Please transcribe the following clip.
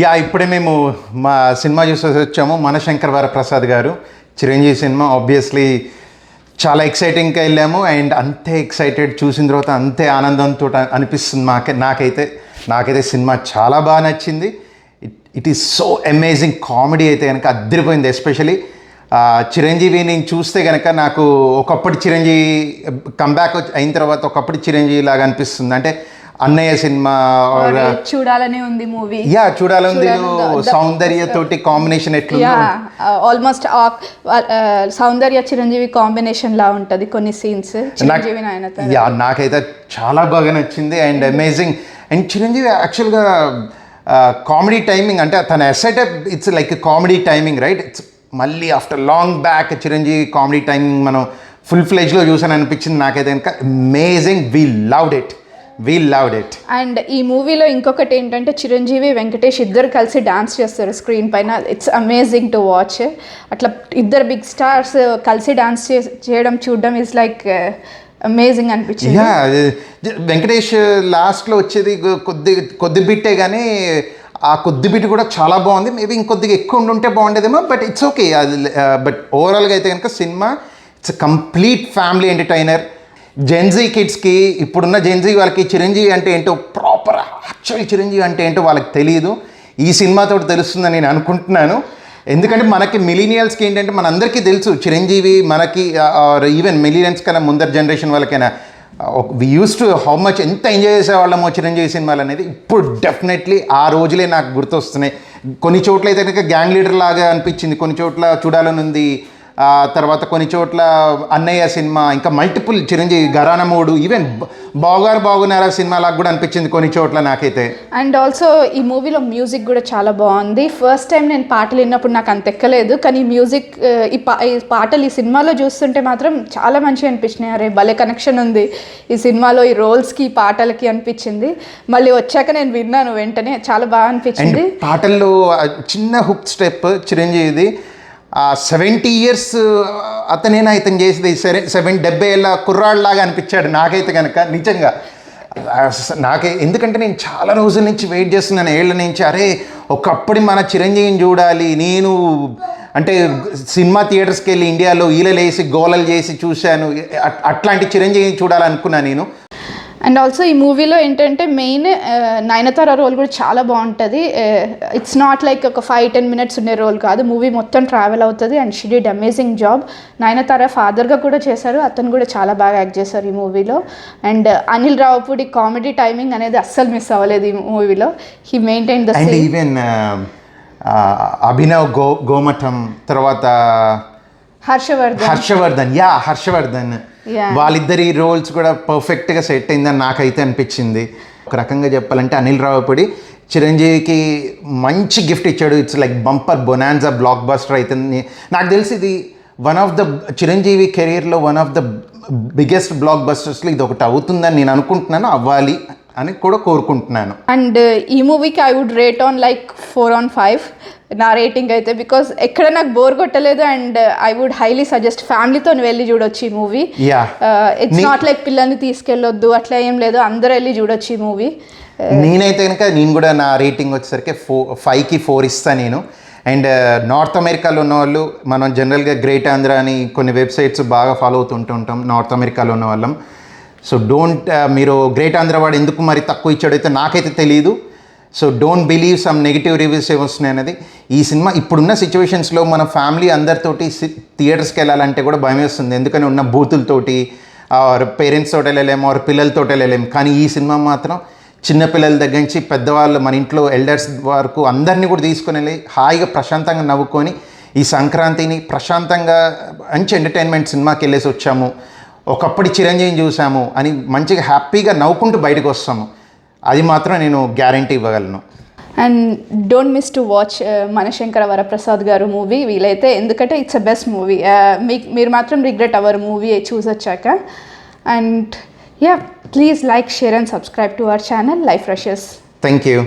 Yeah ఇప్పుడే మేము మా సినిమా చూసేసి వచ్చాము. మనశంకర్ వరప్రసాద్ గారు. చిరంజీవి సినిమా ఆబ్వియస్లీ చాలా ఎక్సైటింగ్గా వెళ్ళాము. అండ్ అంతే ఎక్సైటెడ్ చూసిన తర్వాత అంతే ఆనందంతో అనిపిస్తుంది మాకే నాకైతే నాకైతే సినిమా చాలా బాగా నచ్చింది. It it is so amazing comedy అయితే కనుక అద్దరిపోయింది ఎస్పెషలీ చిరంజీవి నేను చూస్తే కనుక నాకు ఒకప్పటి చిరంజీవి కంబ్యాక్ అయిన తర్వాత ఒకప్పటి చిరంజీవి లాగా అనిపిస్తుంది. అంటే అన్నయ్య సినిమా చూడాలనే ఉంది మూవీ. యా చూడాలని సౌందర్య తోటి కాంబినేషన్ ఎట్లుందో? Yeah almost Soundarya Chiranjeevi combination లా ఉంటది కొన్ని సీన్స్. చిరంజీవి యా నాకైతే చాలా బాగా నచ్చింది అండ్ అమేజింగ్ అండ్ చిరంజీవి యాక్చువల్గా కామెడీ టైమింగ్ అంటే తన ఎసెటప్ it's like comedy timing right it's మళ్ళీ after long back Chiranjeevi comedy timing మనం ఫుల్ ఫ్లెజ్లో చూసాను అనిపించింది నాకైతే కనుక. Amazing we loved it we loved it and ఈ మూవీలో ఇంకొకటి ఏంటంటే చిరంజీవి వెంకటేష్ ఇద్దరు కలిసి డాన్స్ చేస్తారు స్క్రీన్ పైన. ఇట్స్ అమేజింగ్ టు వాచ్ అట్లా ఇద్దరు బిగ్ స్టార్స్ కలిసి డాన్స్ చేయడం చూడడం ఇస్ లైక్ అమేజింగ్ అనిపించింది. యా వెంకటేష్ లాస్ట్లో వచ్చేది కొద్ది కొద్ది బిట్టే కానీ ఆ కొద్ది బిట్ కూడా చాలా బాగుంది. మేబీ ఇంకొద్దిగా ఎక్కువ ఉండుంటే బాగుండేదేమో బట్ ఇట్స్ ఓకే అది బట్ ఓవరాల్గా అయితే కనుక cinema it's complete family entertainer gen Z కిడ్స్కి ఇప్పుడున్న జెన్జీ వాళ్ళకి చిరంజీవి అంటే ఏంటో ప్రాపర్ యాక్చువల్ చిరంజీవి అంటే ఏంటో వాళ్ళకి తెలియదు ఈ సినిమాతో తెలుస్తుందని నేను అనుకుంటున్నాను. ఎందుకంటే మనకి మిలీనియల్స్కి ఏంటంటే మనందరికీ తెలుసు చిరంజీవి మనకి ఈవెన్ మిలీనియల్స్ కన్నా ముందర జనరేషన్ వాళ్ళకైనా we use to how much ఎంత ఎంజాయ్ చేసేవాళ్ళమో చిరంజీవి సినిమాలు అనేది ఇప్పుడు డెఫినెట్లీ ఆ రోజులే నాకు గుర్తొస్తున్నాయి. కొన్ని చోట్ల అయితే కనుక గ్యాంగ్ లీడర్ లాగా అనిపించింది కొన్ని చోట్ల చూడాలని ఉంది తర్వాత కొన్ని చోట్ల అన్నయ్య సినిమా ఇంకా మల్టిపుల్ చిరంజీవి గరాన మూడు ఈవెన్ బాగారు బాగున్నారా సినిమా లాగా కూడా అనిపించింది కొన్ని చోట్ల నాకైతే. అండ్ ఆల్సో ఈ మూవీలో మ్యూజిక్ కూడా చాలా బాగుంది. ఫస్ట్ టైం నేను పాటలు విన్నప్పుడు నాకు అంత ఎక్కలేదు కానీ మ్యూజిక్ ఈ పా ఈ పాటలు ఈ సినిమాలో చూస్తుంటే మాత్రం చాలా మంచిగా అనిపించినాయి. అరే భలే కనెక్షన్ ఉంది ఈ సినిమాలో ఈ రోల్స్కి పాటలకి అనిపించింది. మళ్ళీ వచ్చాక నేను విన్నాను వెంటనే చాలా బాగా అనిపించింది. పాటల్లో చిన్న హుక్ స్టెప్ చిరంజీవిది. సెవెంటీ ఇయర్స్ అతనేనా ఇతను చేసేది? సరే సెవెన్ డెబ్బై ఏళ్ళ కుర్రాళ్ళలాగా అనిపించాడు నాకైతే కనుక నిజంగా. నాకే ఎందుకంటే నేను చాలా రోజుల నుంచి వెయిట్ చేస్తున్నాను ఏళ్ళ నుంచి. అరే ఒకప్పటి మన చిరంజీవిని చూడాలి నేను అంటే సినిమా థియేటర్స్కి వెళ్ళి ఇండియాలో ఈలలేసి గోలలు చేసి చూశాను అట్- అట్లాంటి చిరంజీవిని చూడాలనుకున్నాను నేను. అండ్ ఆల్సో ఈ మూవీలో ఏంటంటే మెయిన్ నయనతార రోల్ కూడా చాలా బాగుంటుంది. ఇట్స్ నాట్ లైక్ ఒక ఫైవ్ టెన్ మినిట్స్ ఉండే రోల్ కాదు. మూవీ మొత్తం ట్రావెల్ అవుతుంది and she did amazing job Nayanthara ఫాదర్గా కూడా చేశారు. అతను కూడా చాలా బాగా యాక్ట్ చేశారు ఈ మూవీలో. And Anil Ravipudi comedy timing అనేది అస్సలు మిస్ అవ్వలేదు ఈ మూవీలో. He maintain the even Abhinav go Gomatham తర్వాత హర్షవర్ధన్. హర్షవర్ధన్ యా హర్షవర్ధన్. వాళ్ళిద్దరి రోల్స్ కూడా పర్ఫెక్ట్గా సెట్ అయిందని నాకైతే అనిపించింది. ఒక రకంగా చెప్పాలంటే అనిల్ రావుపూడి చిరంజీవికి మంచి గిఫ్ట్ ఇచ్చాడు. It's like bumper bonanza blockbuster అవుతుంది నాకు తెలిసి ఇది వన్ ఆఫ్ ద చిరంజీవి కెరీర్లో వన్ ఆఫ్ ద బిగ్గెస్ట్ బ్లాక్ బస్టర్స్లో ఇది ఒకటి అవుతుందని నేను అనుకుంటున్నాను. అవ్వాలి. అని కూడా కోరుకుంటున్నాను. అండ్ ఈ మూవీకి I would rate on like four on five నా రేటింగ్ అయితే బికాస్ ఎక్కడ నాకు బోర్ కొట్టలేదు and I would highly suggest ఫ్యామిలీతో వెళ్ళి చూడొచ్చు ఈ మూవీ ఇట్స్ నాట్ లైక్ పిల్లల్ని తీసుకెళ్ళొద్దు అట్లా ఏం లేదు. అందరూ వెళ్ళి చూడొచ్చు ఈ మూవీ నేనైతే కనుక నేను కూడా నా రేటింగ్ వచ్చేసరికి ఫో ఫైవ్కి ఫోర్ ఇస్తాను నేను. అండ్ నార్త్ అమెరికాలో ఉన్న వాళ్ళు మనం జనరల్గా గ్రేట్ ఆంధ్ర అని కొన్ని వెబ్సైట్స్ బాగా ఫాలో అవుతుంటూ ఉంటాం నార్త్ అమెరికాలో ఉన్న వాళ్ళం సో డోంట్ uh, మీరు గ్రేట్ ఆంధ్రవాడు ఎందుకు మరి తక్కువ ఇచ్చాడైతే నాకైతే తెలియదు so don't believe some negative reviews ఏమొస్తున్నాయి అనేది. ఈ సినిమా ఇప్పుడున్న సిచ్యువేషన్స్లో మన ఫ్యామిలీ అందరితోటి థియేటర్స్కి వెళ్ళాలంటే కూడా భయం వేస్తుంది. ఎందుకని ఉన్న బూతులతోటి ఆర్ పేరెంట్స్ తోటి వెళ్ళలేము ఆర్ పిల్లలతో వెళ్ళలేము. కానీ ఈ సినిమా మాత్రం చిన్నపిల్లల దగ్గర నుంచి పెద్దవాళ్ళు మన ఇంట్లో ఎల్డర్స్ వరకు అందరినీ కూడా తీసుకుని వెళ్ళి హాయిగా ప్రశాంతంగా నవ్వుకొని ఈ సంక్రాంతిని ప్రశాంతంగా మంచి ఎంటర్టైన్మెంట్ సినిమాకి వెళ్ళేసి వచ్చాము. ఒకప్పటి చిరంజీవిని చూసాము అని మంచిగా హ్యాపీగా నవ్వుకుంటూ బయటకు వస్తాము. అది మాత్రం నేను గ్యారంటీ ఇవ్వగలను. And don't miss to watch Mana Shankara Varaprasad garu movie వీలైతే ఎందుకంటే ఇట్స్ అ బెస్ట్ మూవీ మీకు మీరు మాత్రం రిగ్రెట్ అవర్ movie చూసొచ్చాక and yeah please like share and subscribe to our channel life rushes thank you